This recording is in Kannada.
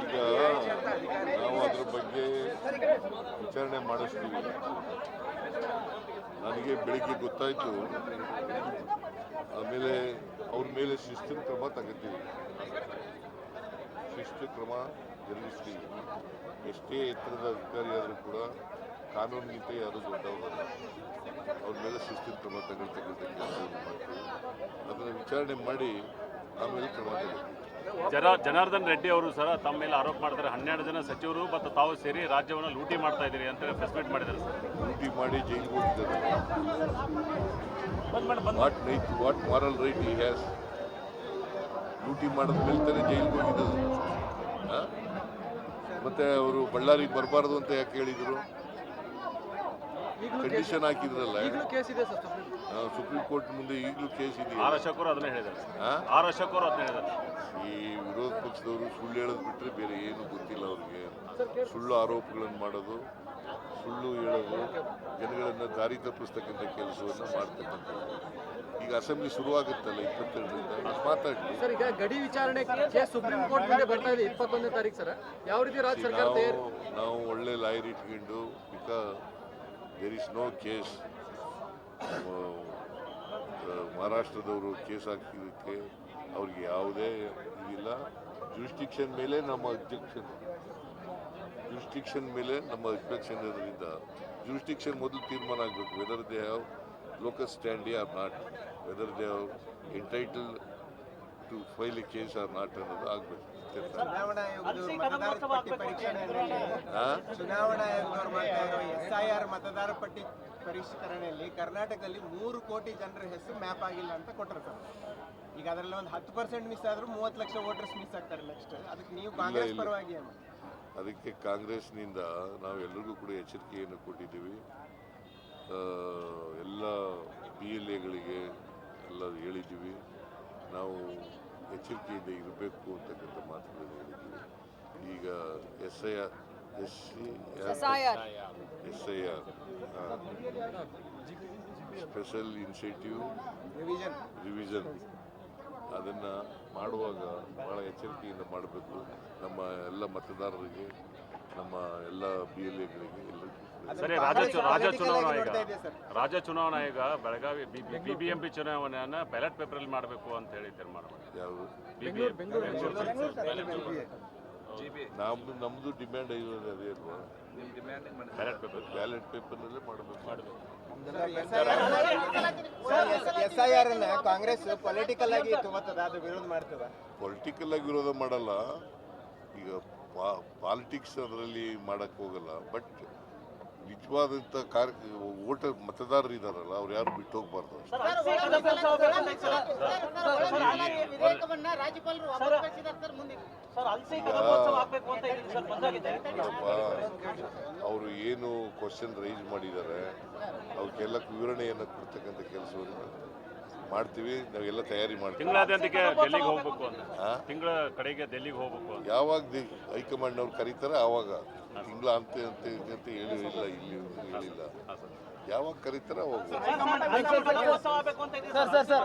ಈಗ ನಾವು ಅದ್ರ ಬಗ್ಗೆ ವಿಚಾರಣೆ ಮಾಡಿಸ್ತೀವಿ. ನನಗೆ ಬೆಳಿಗ್ಗೆ ಗೊತ್ತಾಯಿತು. ಆಮೇಲೆ ಅವ್ರ ಮೇಲೆ ಶಿಸ್ತಿನ ಕ್ರಮ ತಗೋತೀವಿ. ಶಿಸ್ತು ಕ್ರಮ ಜರುಗಿಸ್ತೀವಿ. ಎಷ್ಟೇ ಎತ್ತರದ ಅಧಿಕಾರಿ ಆದರೂ ಕೂಡ ಕಾನೂನಿಗಿಂತ ಯಾರು ದೊಡ್ಡವರಲ್ಲ ಅವ್ರ ಮೇಲೆ ಶಿಸ್ತಿನ ಕ್ರಮ ತಗೊಳ್ತಕ್ಕಂಥ ಕೆಲಸವನ್ನು ಮಾಡ್ತೀವಿ. ಅದನ್ನು ವಿಚಾರಣೆ ಮಾಡಿ ಕ್ರಮ ಜನ ಜನಾರ್ದನ್ ರೆಡ್ಡಿ ಅವರು ಸರ್ ತಮ್ಮ ಮೇಲೆ ಆರೋಪ ಮಾಡ್ತಾರೆ ಹನ್ನೆರಡು ಜನ ಸಚಿವರು ಮತ್ತು ತಾವು ಸೇರಿ ರಾಜ್ಯವನ್ನು ಲೂಟಿ ಮಾಡ್ತಾ ಇದ್ದೀರಿ ಅಂತ ಪ್ರೆಸ್ ಮೀಟ್ ಮಾಡಿದ್ದಾರೆ ಸರ್. ಲೂಟಿ ಮಾಡಿ ಜೈಲಿಗೆ ಹೋಗಿದ್ದಾರೆ what right what moral right ಈ ಹ್ಯಾಸ್ ಲೂಟಿ ಮಾಡಿದ ಮೇಲೆ ತಾನೇ ಜೈಲಿಗೆ ಹೋಗಿದ್ದು? ಮತ್ತೆ ಅವರು ಬಳ್ಳಾರಿಗೆ ಬರಬಾರ್ದು ಅಂತ ಯಾಕೆ ಹೇಳಿದರು? ಕಂಡೀಷನ್ ಹಾಕಿದ್ರಲ್ಲ. ಕೇಸ್ ಇದೆ ಸರ್ ಸುಪ್ರೀಂ ಕೋರ್ಟ್. ಮುಂದೆ ಈಗಲೂ ಕೇಸ್ ಇದೆ ಇದೆಯಾ ಅದನ್ನೇ ಹೇಳಿದ್ದಾರೆ? ಆರ್ ಅದನ್ನೇ ಹೇಳಿದ್ದಾರೆ. ಈ ವಿರೋಧ ಪಕ್ಷದವರು ಸುಳ್ಳು ಹೇಳೋದು ಬಿಟ್ಟರೆ ಬೇರೆ ಏನು ಗೊತ್ತಿಲ್ಲ ಅವ್ರಿಗೆ. ಸುಳ್ಳು ಆರೋಪಗಳನ್ನು ಮಾಡೋದು ಸುಳ್ಳು ಹೇಳೋದು ಜನಗಳನ್ನು ದಾರಿ ತಪ್ಪಿಸ್ತಕ್ಕಂಥ ಕೆಲಸವನ್ನು ಮಾಡ್ತಕ್ಕಂಥದ್ದು. ಈಗ ಅಸೆಂಬ್ಲಿ ಶುರುವಾಗುತ್ತಲ್ಲ ಇಪ್ಪತ್ತೆರಡರಿಂದ? ಮಾತಾಡಲಿ. ಸರ್ ಈಗ ಗಡಿ ವಿಚಾರಣೆ ಕೇಸ್ ಸುಪ್ರೀಂ ಕೋರ್ಟ್ ಮುಂದೆ ಬರ್ತಾ ಇದೆ ಇಪ್ಪತ್ತೊಂದನೇ ತಾರೀಕು ಸರ್. ಯಾವ ರೀತಿ ರಾಜ್ಯ ಸರ್ಕಾರ ನಾವು ತಯಾರಿ ನಾವು ಒಳ್ಳೆ ಲಾಯರ್ ಇಟ್ಕೊಂಡು because there is no case ಮಹಾರಾಷ್ಟ್ರದವರು case ಹಾಕಿದ್ದಕ್ಕೆ ಅವ್ರಿಗೆ ಯಾವುದೇ ಇದಿಲ್ಲ. ಜುರಿಸ್ಟಿಕ್ಷನ್ ಮೇಲೆ ನಮ್ಮ ಅಬ್ಜೆಕ್ಷನ್ ಜುರಿಸ್ಟಿಕ್ಷನ್ ಮೇಲೆ ನಮ್ಮ ಅಬ್ಜೆಕ್ಷನ್ ಇರೋದ್ರಿಂದ ಜುರಿಸ್ಟಿಕ್ಷನ್ ಮೊದಲು ತೀರ್ಮಾನ ಆಗಬೇಕು. Whether they have locus standi or not whether they have entitle to file a case or not ಅನ್ನೋದು ಆಗಬೇಕು. ಚುನಾವಣಾ ಆರ್ ಮತದಾರ ಪಟ್ಟಿ ಪರಿಷ್ಕರಣೆಯಲ್ಲಿ ಕರ್ನಾಟಕದಲ್ಲಿ ಮೂರು ಕೋಟಿ ಜನರ ಹೆಸರು ಮ್ಯಾಪ್ ಆಗಿಲ್ಲ ಅಂತ ಕೊಟ್ಟಿರ್ತಾರೆ ಈಗ ಅದರಲ್ಲಿ ಒಂದು ಹತ್ತು ಪರ್ಸೆಂಟ್ ಮಿಸ್ ಆದ್ರೂ ಮೂವತ್ತು ಲಕ್ಷ ವೋಟರ್ಸ್ ಮಿಸ್ ಆಗ್ತಾರೆ ನೆಕ್ಸ್ಟ್ ಅದಕ್ಕೆ ನೀವು ಕಾಂಗ್ರೆಸ್ ಪರವಾಗಿ ಅದಕ್ಕೆ ಕಾಂಗ್ರೆಸ್ನಿಂದ ನಾವು ಎಲ್ಲರಿಗೂ ಕೂಡ ಎಚ್ಚರಿಕೆಯನ್ನು ಕೊಟ್ಟಿದ್ದೀವಿ. ಎಲ್ಲ ಪಿ ಎಲ್ ಎಗಳಿಗೆ ಎಲ್ಲ ಹೇಳಿದ್ದೀವಿ. ನಾವು ಎಚ್ಚರಿಕೆಯಿಂದ ಇರಬೇಕು ಅಂತಕ್ಕಂಥ ಮಾತುಗಳನ್ನು ಹೇಳಿದ್ದೀವಿ. ಈಗ S I R S C S I R special incentive revision revision ಅದನ್ನು ಮಾಡುವಾಗ ಭಾಳ ಎಚ್ಚರಿಕೆಯಿಂದ ಮಾಡಬೇಕು. ನಮ್ಮ ಎಲ್ಲ ಮತದಾರರಿಗೆ ನಮ್ಮ ಎಲ್ಲ ಬಿ ಎಲ್ ಎಗಳಿಗೆ ಎಲ್ಲರಿಗೂ ಸರಿ ರಾಜ್ಯ ರಾಜ್ಯ ಚುನಾವಣಾ ಆಯೋಗ ರಾಜ್ಯ ಚುನಾವಣಾ ಆಯೋಗ Belagavi B B M P ಚುನಾವಣೆಯನ್ನು ಬ್ಯಾಲೆಟ್ ಪೇಪರಲ್ಲಿ ಮಾಡಬೇಕು ಅಂತ ಹೇಳಿ ತೀರ್ಮಾನ ಮಾಡಿದೆ ಯಾವುದು? ನಮ್ದು ನಮ್ಮದು ಡಿಮ್ಯಾಂಡ್ ಇರೋದು ಅದೇ ಅಲ್ವಾ? ಬ್ಯಾಲೆಟ್ ಪೇಪರ್ ಬ್ಯಾಲೆಟ್ ಪೇಪರ್ನಲ್ಲೇ ಮಾಡಬೇಕು. ಮಾಡಬೇಕು. ಎಸ್ ಐ ಆರ್ ಅನ್ನ ಕಾಂಗ್ರೆಸ್ ಪೊಲಿಟಿಕಲ್ ಆಗಿ ತಗೋತದ ಅದು ವಿರೋಧ ಮಾಡ್ತದ. ಪೊಲಿಟಿಕಲ್ ಆಗಿ ವಿರೋಧ ಮಾಡಲ್ಲ. ಈಗ ಪಾಲಿಟಿಕ್ಸ್ ಅದರಲ್ಲಿ ಮಾಡಕ್ಕೆ ಹೋಗಲ್ಲ. ಬಟ್ ನಿಜವಾದಂಥ ಕಾರ್ಯ ಓಟ ಮತದಾರರು ಇದಾರಲ್ಲ ಅವ್ರು ಯಾರು ಬಿಟ್ಟು ಹೋಗ್ಬಾರ್ದು ಅವರು ಏನು ಕ್ವಶನ್ ರೈಸ್ ಮಾಡಿದ್ದಾರೆ ಅವಕ್ಕೆಲ್ಲ ವಿವರಣೆಯನ್ನು ಕೊಡ್ತಕ್ಕಂಥ ಕೆಲಸವನ್ನು ಮಾಡ್ತೀವಿ ನಾವೆಲ್ಲ ತಯಾರಿ ಮಾಡ್ತೀವಿ ತಿಂಗಳಾದ್ಯಂತಕ್ಕೆ ಡೆಲ್ಲಿಗೆ ಹೋಗ್ಬೇಕು ಅಂತ? ತಿಂಗಳ ಕಡೆಗೆ ಡೆಲ್ಲಿಗೆ ಹೋಗ್ಬೇಕು ಅಂತ ಯಾವಾಗ ದಿ ಹೈಕಮಾಂಡ್ನವ್ರು ಕರೀತಾರೆ ಆವಾಗ ತಿಂಗಳ ಅಂತ ಅಂತ ಅಂತ ಹೇಳಿಲ್ಲ ಇಲ್ಲಿ ಹೇಳಿಲ್ಲ ಯಾವಾಗ ಕರೀತಾರೆ ಅವಾಗ ಹೋಗ್ಬೇಕು. Sir sir sir